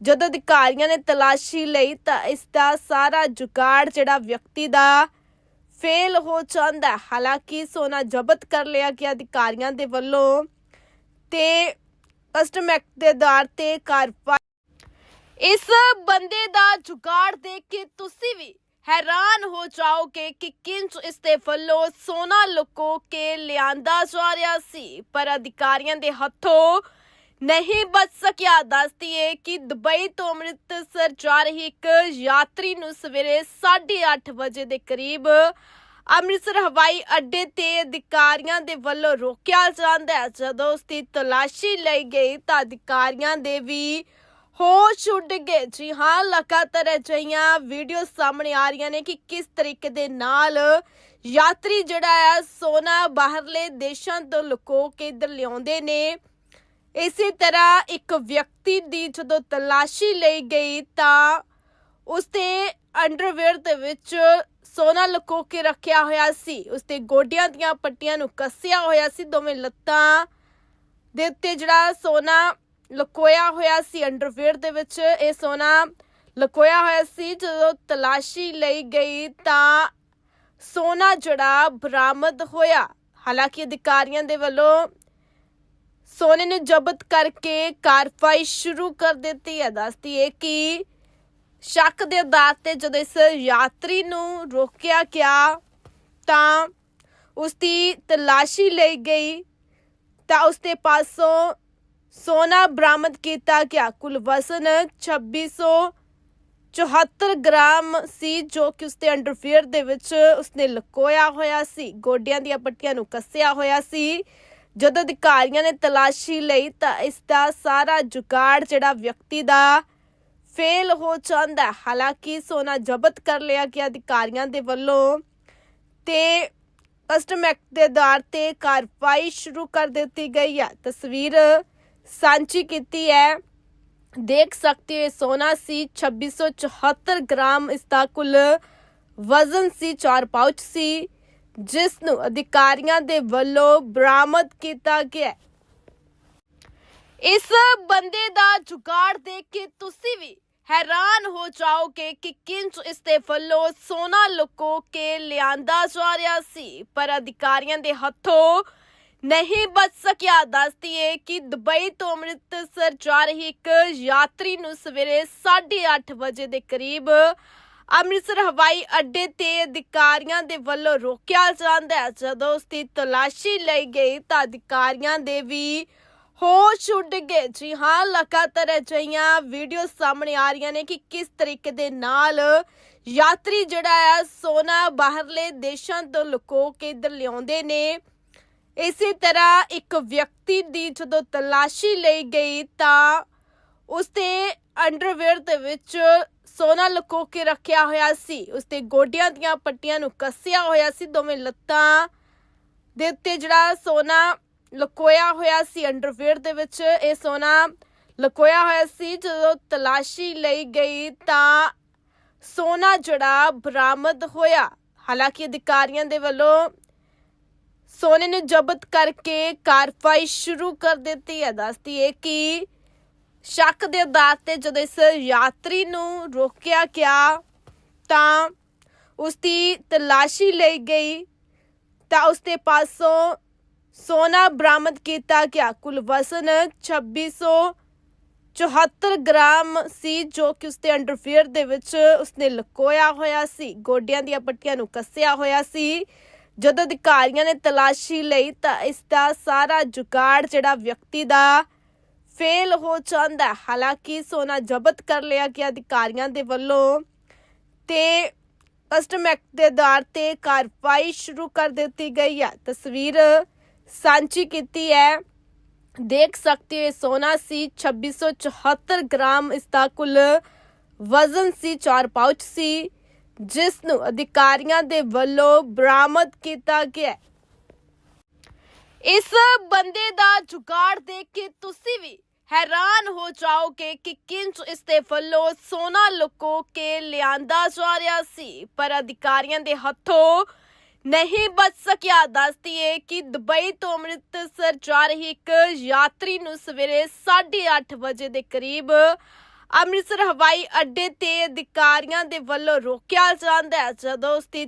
ਜਦੋਂ ਅਧਿਕਾਰੀਆਂ ਨੇ ਤਲਾਸ਼ੀ ਲਈ ਤਾਂ ਇਸ ਦਾ ਸਾਰਾ ਜੁਗਾੜ ਜਿਹੜਾ ਵਿਅਕਤੀ ਦਾ ਫੇਲ ਹੋ ਜਾਂਦਾ ਹੈ। ਹਾਲਾਂਕਿ ਸੋਨਾ ਜ਼ਬਤ ਕਰ ਲਿਆ ਗਿਆ ਅਧਿਕਾਰੀਆਂ ਦੇ ਵੱਲੋਂ ਤੇ ਕਸਟਮ ਐਕਟ ਦੇ ਆਧਾਰ ਤੇ ਕਾਰਵਾਈ ਇਸ ਬੰਦੇ ਦਾ ਜੁਗਾੜ ਦੇਖ ਕੇ ਤੁਸੀਂ ਵੀ ਹੈਰਾਨ ਹੋ ਜਾਓਗੇ ਕਿ ਕਿੰਜ ਇਸ ਦੇ ਵੱਲੋਂ ਸੋਨਾ ਲੁਕੋ ਕੇ ਲਿਆਂਦਾ ਜਾ ਰਿਹਾ ਸੀ ਪਰ ਅਧਿਕਾਰੀਆਂ ਦੇ ਹੱਥੋਂ ਨਹੀਂ ਬਚ ਸਕਿਆ। ਦੱਸਦੀ ਏ ਕਿ ਦੁਬਈ ਤੋਂ ਅੰਮ੍ਰਿਤਸਰ ਜਾ ਰਹੀ ਇੱਕ ਯਾਤਰੀ ਨੂੰ ਸਵੇਰੇ 8:30 ਵਜੇ ਦੇ ਕਰੀਬ ਅੰਮ੍ਰਿਤਸਰ ਹਵਾਈ ਅੱਡੇ ਤੇ ਅਧਿਕਾਰੀਆਂ ਦੇ ਵੱਲੋਂ ਰੋਕਿਆ ਜਾਂਦਾ ਹੈ। ਜਦੋਂ ਉਸ ਦੀ ਤਲਾਸ਼ੀ ਲਈ ਗਈ ਤਾਂ ਅਧਿਕਾਰੀਆਂ ਦੇ ਵੀ ਹੋਸ਼ ਉੱਡ ਗਏ। ਜੀ ਹਾਂ, ਲਗਾਤਾਰ ਅਜਿਹੀਆਂ ਵੀਡੀਓ ਸਾਹਮਣੇ ਆ ਰਹੀਆਂ ਨੇ ਕਿ ਕਿਸ ਤਰੀਕੇ ਦੇ ਨਾਲ ਯਾਤਰੀ ਜਿਹੜਾ ਹੈ ਸੋਨਾ ਬਾਹਰਲੇ ਦੇਸ਼ਾਂ ਤੋਂ ਲੁਕੋ ਕੇ ਇੱਧਰ ਲਿਆਉਂਦੇ ਨੇ। ਇਸੇ ਤਰ੍ਹਾਂ ਇੱਕ ਵਿਅਕਤੀ ਦੀ ਜਦੋਂ ਤਲਾਸ਼ੀ ਲਈ ਗਈ ਤਾਂ ਉਸਦੇ ਅੰਡਰਵੇਅਰ ਦੇ ਵਿੱਚ ਸੋਨਾ ਲੁਕੋ ਕੇ ਰੱਖਿਆ ਹੋਇਆ ਸੀ। ਉਸਦੇ ਗੋਡਿਆਂ ਦੀਆਂ ਪੱਟੀਆਂ ਨੂੰ ਕੱਸਿਆ ਹੋਇਆ ਸੀ। ਦੋਵੇਂ ਲੱਤਾਂ ਦੇ ਉੱਤੇ ਜਿਹੜਾ ਸੋਨਾ ਲੁਕੋਇਆ ਹੋਇਆ ਸੀ, ਅੰਡਰਵੇਅਰ ਦੇ ਵਿੱਚ ਇਹ ਸੋਨਾ ਲੁਕੋਇਆ ਹੋਇਆ ਸੀ। ਜਦੋਂ ਤਲਾਸ਼ੀ ਲਈ ਗਈ ਤਾਂ ਸੋਨਾ ਜਿਹੜਾ ਬਰਾਮਦ ਹੋਇਆ। ਹਾਲਾਂਕਿ ਅਧਿਕਾਰੀਆਂ ਦੇ ਵੱਲੋਂ ਸੋਨੇ ਨੂੰ ਜ਼ਬਤ ਕਰਕੇ ਕਾਰਵਾਈ ਸ਼ੁਰੂ ਕਰ ਦਿੱਤੀ ਹੈ। ਦੱਸਦੀ ਹੈ ਕਿ ਸ਼ੱਕ ਦੇ ਆਧਾਰ ਤੇ ਜਦੋਂ ਇਸ ਯਾਤਰੀ ਨੂੰ ਰੋਕਿਆ ਗਿਆ ਤਾਂ ਉਸ ਦੀ ਤਲਾਸ਼ੀ ਲਈ ਗਈ ਤਾਂ ਉਸ ਦੇ ਪਾਸੋਂ ਸੋਨਾ ਬਰਾਮਦ ਕੀਤਾ ਗਿਆ। ਕੁੱਲ ਵਜ਼ਨ 2674 ਗ੍ਰਾਮ ਸੀ, ਜੋ ਕਿ ਉਸਦੇ ਅੰਡਰਵੀਅਰ ਦੇ ਵਿੱਚ ਉਸਨੇ ਲਕੋਇਆ ਹੋਇਆ ਸੀ। ਗੋਡਿਆਂ ਦੀਆਂ ਪੱਟੀਆਂ ਨੂੰ ਕੱਸਿਆ ਹੋਇਆ ਸੀ। ਜਦੋਂ ਅਧਿਕਾਰੀਆਂ ਨੇ ਤਲਾਸ਼ੀ ਲਈ ਤਾਂ ਇਸ ਦਾ ਸਾਰਾ ਜੁਗਾੜ ਜਿਹੜਾ ਵਿਅਕਤੀ ਦਾ ਫੇਲ ਹੋ ਜਾਂਦਾ ਹਾਲਾਂਕਿ ਸੋਨਾ ਜ਼ਬਤ ਕਰ ਲਿਆ ਗਿਆ ਅਧਿਕਾਰੀਆਂ ਦੇ ਵੱਲੋਂ ਤੇ ਕਸਟਮ ਐਕਟ ਦੇ ਆਧਾਰ ਤੇ ਕਾਰਵਾਈ ਸ਼ੁਰੂ ਕਰ ਦਿੱਤੀ ਗਈ ਹੈ। ਤਸਵੀਰ ਸਾਂਝੀ ਕੀਤੀ ਹੈ। ਦੇਖ ਸਕਦੇ ਹੋ, ਇਹ ਸੋਨਾ ਸੀ 2674 ਗ੍ਰਾਮ, ਇਸ ਦਾ ਕੁੱਲ ਵਜ਼ਨ ਸੀ 4 ਪਾਊਚ ਸੀ। ਜਿਸ ਨੂੰ ਅਧਿਕਾਰੀਆਂ ਦੇ ਵੱਲੋਂ ਬਰਾਮਦ ਕੀਤਾ ਗਿਆ ਇਸ ਬੰਦੇ ਦਾ ਜੁਗਾੜ ਦੇਖ ਕੇ ਤੁਸੀਂ ਵੀ ਹੈਰਾਨ ਹੋ ਜਾਓਗੇ ਕਿ ਕਿੰਜ ਇਸ ਦੇ ਵੱਲੋਂ ਸੋਨਾ ਲੁਕੋ ਕੇ ਲਿਆਂਦਾ ਜਾ ਰਿਹਾ ਸੀ। ਪਰ ਅਧਿਕਾਰੀਆਂ ਦੇ ਹੱਥੋਂ ਨਹੀਂ ਬਚ ਸਕਿਆ। ਦੱਸਦੀ ਏ ਕਿ ਦੁਬਈ ਤੋਂ ਅੰਮ੍ਰਿਤਸਰ ਜਾ ਰਹੀ ਇੱਕ ਯਾਤਰੀ ਨੂੰ ਸਵੇਰੇ 8:30 ਵਜੇ ਦੇ ਕਰੀਬ ਅੰਮ੍ਰਿਤਸਰ ਹਵਾਈ ਅੱਡੇ ਤੇ ਅਧਿਕਾਰੀਆਂ ਦੇ ਵੱਲੋਂ ਰੋਕਿਆ ਜਾਂਦਾ ਹੈ। ਜਦੋਂ ਉਸ ਦੀ ਤਲਾਸ਼ੀ ਲਈ ਗਈ ਤਾਂ ਅਧਿਕਾਰੀਆਂ ਦੇ ਵੀ ਹੋਸ਼ ਉੱਡ ਗਏ। ਜੀ ਹਾਂ, ਲਗਾਤਾਰ ਅਜਿਹੀਆਂ ਵੀਡੀਓ ਸਾਹਮਣੇ ਆ ਰਹੀਆਂ ਨੇ ਕਿ ਕਿਸ ਤਰੀਕੇ ਦੇ ਨਾਲ ਯਾਤਰੀ ਜਿਹੜਾ ਹੈ, ਸੋਨਾ ਬਾਹਰਲੇ ਦੇਸ਼ਾਂ ਤੋਂ ਲੁਕੋ ਕੇ ਇੱਧਰ ਲਿਆਉਂਦੇ ਨੇ। ਇਸੇ ਤਰ੍ਹਾਂ ਇੱਕ ਵਿਅਕਤੀ ਦੀ ਜਦੋਂ ਤਲਾਸ਼ੀ ਲਈ ਗਈ ਤਾਂ ਉਸਦੇ ਅੰਡਰਵੇਅਰ ਦੇ ਵਿੱਚ ਸੋਨਾ ਲੁਕੋ ਕੇ ਰੱਖਿਆ ਹੋਇਆ ਸੀ। ਉਸਦੇ ਗੋਡਿਆਂ ਦੀਆਂ ਪੱਟੀਆਂ ਨੂੰ ਕੱਸਿਆ ਹੋਇਆ ਸੀ। ਦੋਵੇਂ ਲੱਤਾਂ ਦੇ ਉੱਤੇ ਜਿਹੜਾ ਸੋਨਾ ਲੁਕੋਇਆ ਹੋਇਆ ਸੀ, ਅੰਡਰਵੇਅਰ ਦੇ ਵਿੱਚ ਇਹ ਸੋਨਾ ਲੁਕੋਇਆ ਹੋਇਆ ਸੀ। ਜਦੋਂ ਤਲਾਸ਼ੀ ਲਈ ਗਈ ਤਾਂ ਸੋਨਾ ਜਿਹੜਾ ਬਰਾਮਦ ਹੋਇਆ। ਹਾਲਾਂਕਿ ਅਧਿਕਾਰੀਆਂ ਦੇ ਵੱਲੋਂ ਸੋਨੇ ਨੂੰ ਜ਼ਬਤ ਕਰਕੇ ਕਾਰਵਾਈ ਸ਼ੁਰੂ ਕਰ ਦਿੱਤੀ ਹੈ। ਦੱਸਦੀ ਹੈ ਕਿ ਸ਼ੱਕ ਦੇ ਆਧਾਰ ਤੇ ਜਦੋਂ ਇਸ ਯਾਤਰੀ ਨੂੰ ਰੋਕਿਆ ਗਿਆ, ਤਾਂ ਉਸ ਦੀ ਤਲਾਸ਼ੀ ਲਈ ਗਈ, ਤਾਂ ਉਸ ਦੇ ਪਾਸੋਂ ਸੋਨਾ ਬਰਾਮਦ ਕੀਤਾ ਗਿਆ। ਕੁੱਲ ਵਜ਼ਨ 2674 ਗ੍ਰਾਮ ਸੀ, ਜੋ ਕਿ ਉਸਦੇ ਅੰਡਰਫੇਅਰ ਦੇ ਵਿੱਚ ਉਸਨੇ ਲੁਕੋਇਆ ਹੋਇਆ ਸੀ। ਗੋਡਿਆਂ ਦੀਆਂ ਪੱਟੀਆਂ ਨੂੰ ਕੱਸਿਆ ਹੋਇਆ ਸੀ। ਜਦੋਂ ਅਧਿਕਾਰੀਆਂ ਨੇ ਤਲਾਸ਼ੀ ਲਈ, ਤਾਂ ਇਸ ਦਾ ਸਾਰਾ ਜੁਗਾੜ ਜਿਹੜਾ ਵਿਅਕਤੀ ਦਾ ਫੇਲ ਹੋ ਜਾਂਦਾ। ਹੈ। ਹਾਲਾਂਕਿ ਸੋਨਾ ਜ਼ਬਤ ਕਰ ਲਿਆ ਗਿਆ ਅਧਿਕਾਰੀਆਂ ਦੇ ਵੱਲੋਂ ਤੇ ਕਸਟਮ ਐਕਟ ਦੇ ਆਧਾਰ ਤੇ ਕਾਰਵਾਈ ਸ਼ੁਰੂ ਕਰ ਦਿੱਤੀ ਗਈ ਹੈ। ਤਸਵੀਰ ਸਾਂਝੀ ਕੀਤੀ ਹੈ। ਦੇਖ ਸਕਦੇ ਹੋ ਇਹ ਸੋਨਾ ਸੀ 2674 ਗ੍ਰਾਮ, ਇਸ ਦਾ ਕੁੱਲ ਵਜ਼ਨ ਸੀ 4 ਪਾਊਚ ਸੀ, ਜਿਸ ਨੂੰ ਅਧਿਕਾਰੀਆਂ ਦੇ ਵੱਲੋਂ ਬਰਾਮਦ ਕੀਤਾ ਗਿਆ ਇਸ ਬੰਦੇ ਦਾ ਜੁਗਾੜ ਦੇਖ ਕੇ ਤੁਸੀਂ ਵੀ ਹੈਰਾਨ ਹੋ ਜਾਓਗੇ ਕਿ ਕਿੰਜ ਇਸ ਦੇ ਵੱਲੋਂ ਸੋਨਾ ਲੁਕੋ ਕੇ ਲਿਆਂਦਾ ਜਾ ਰਿਹਾ ਸੀ, ਪਰ ਅਧਿਕਾਰੀਆਂ ਦੇ ਹੱਥੋਂ ਨਹੀਂ ਬਚ ਸਕਿਆ। ਦੱਸਦੀ ਏ ਕਿ ਦੁਬਈ ਤੋਂ ਅੰਮ੍ਰਿਤਸਰ ਜਾ ਰਹੀ ਇੱਕ ਯਾਤਰੀ ਨੂੰ ਸਵੇਰੇ 8:30 ਵਜੇ ਦੇ ਕਰੀਬ ਅੰਮ੍ਰਿਤਸਰ ਹਵਾਈ ਅੱਡੇ ਤੇ ਅਧਿਕਾਰੀਆਂ ਦੇ ਵੱਲੋਂ ਰੋਕਿਆ ਜਾਂਦਾ ਹੈ। ਜਦੋਂ ਉਸ ਦੀ